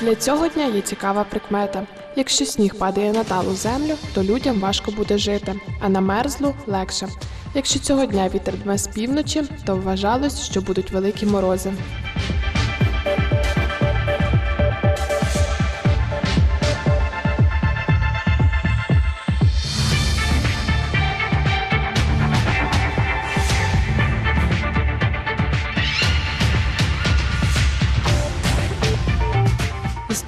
Для цього дня є цікава прикмета. Якщо сніг падає на талу землю, то людям важко буде жити, а на мерзлу легше. Якщо цього дня вітер дме з півночі, то вважалось, що будуть великі морози.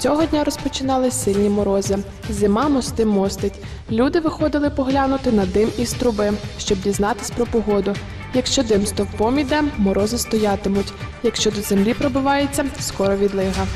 Цього дня розпочинали сильні морози. Зима мости мостить. Люди виходили поглянути на дим із труби, щоб дізнатись про погоду. Якщо дим стовпом іде, морози стоятимуть. Якщо до землі пробивається, скоро відлига.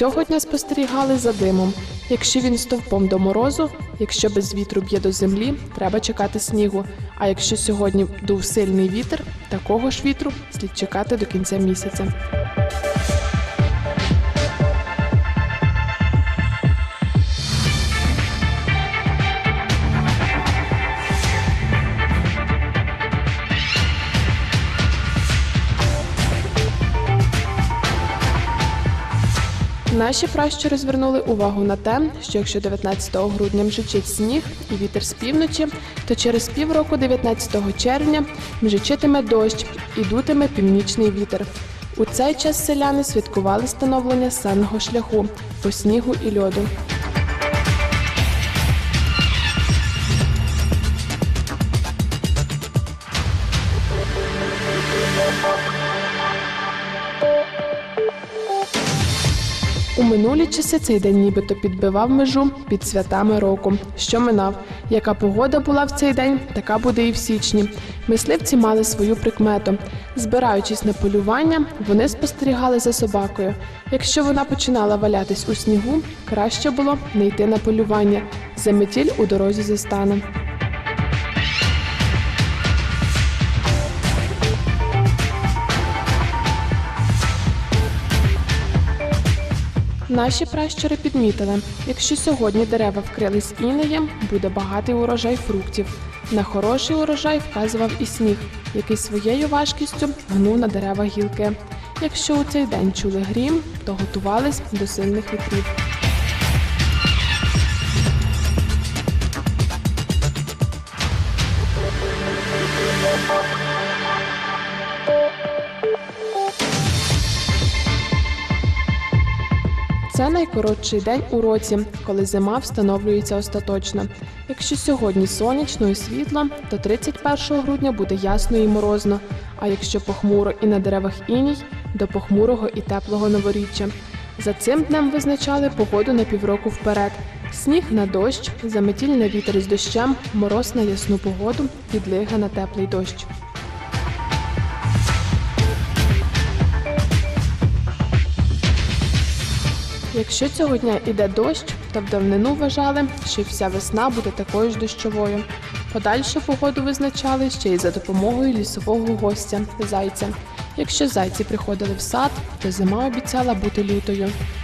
Цього дня спостерігали за димом. Якщо він стовпом до морозу, якщо без вітру б'є до землі, треба чекати снігу. А якщо сьогодні дув сильний вітер, такого ж вітру слід чекати до кінця місяця. Наші пращури звернули увагу на те, що якщо 19 грудня мжичить сніг і вітер з півночі, то через півроку, 19 червня, мжичитиме дощ і дутиме північний вітер. У цей час селяни святкували становлення санного шляху по снігу і льоду. Минулі часи цей день нібито підбивав межу під святами року, що минав. Яка погода була в цей день, така буде і в січні. Мисливці мали свою прикмету. Збираючись на полювання, вони спостерігали за собакою. Якщо вона починала валятись у снігу, краще було не йти на полювання. Заметіль у дорозі застане. Наші пращури підмітили, якщо сьогодні дерева вкрились інеєм, буде багатий урожай фруктів. На хороший урожай вказував і сніг, який своєю важкістю гнув на дерева гілки. Якщо у цей день чули грім, то готувались до сильних вітрів. Це найкоротший день у році, коли зима встановлюється остаточно. Якщо сьогодні сонячно і світло, то 31 грудня буде ясно і морозно. А якщо похмуро і на деревах іній, до похмурого і теплого новоріччя. За цим днем визначали погоду на півроку вперед. Сніг на дощ, заметіль на вітер із дощем, мороз на ясну погоду, підлига на теплий дощ. Якщо цього дня іде дощ, то в давнину вважали, що вся весна буде такою ж дощовою. Подальшу погоду визначали ще й за допомогою лісового гостя зайця. Якщо зайці приходили в сад, то зима обіцяла бути лютою. –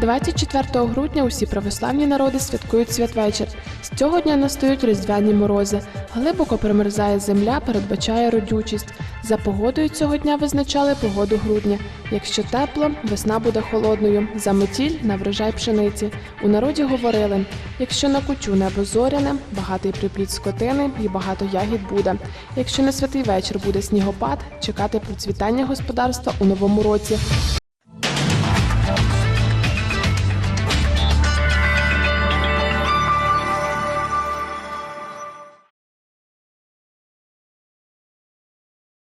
24 грудня усі православні народи святкують святвечір. З цього дня настають різдвяні морози. Глибоко примерзає земля, передбачає родючість. За погодою цього дня визначали погоду грудня. Якщо тепло, весна буде холодною. За метіль на врожай пшениці. У народі говорили: якщо на кучу небо зоряне, багатий припліт скотини і багато ягід буде. Якщо на святий вечір буде снігопад, чекати процвітання господарства у новому році.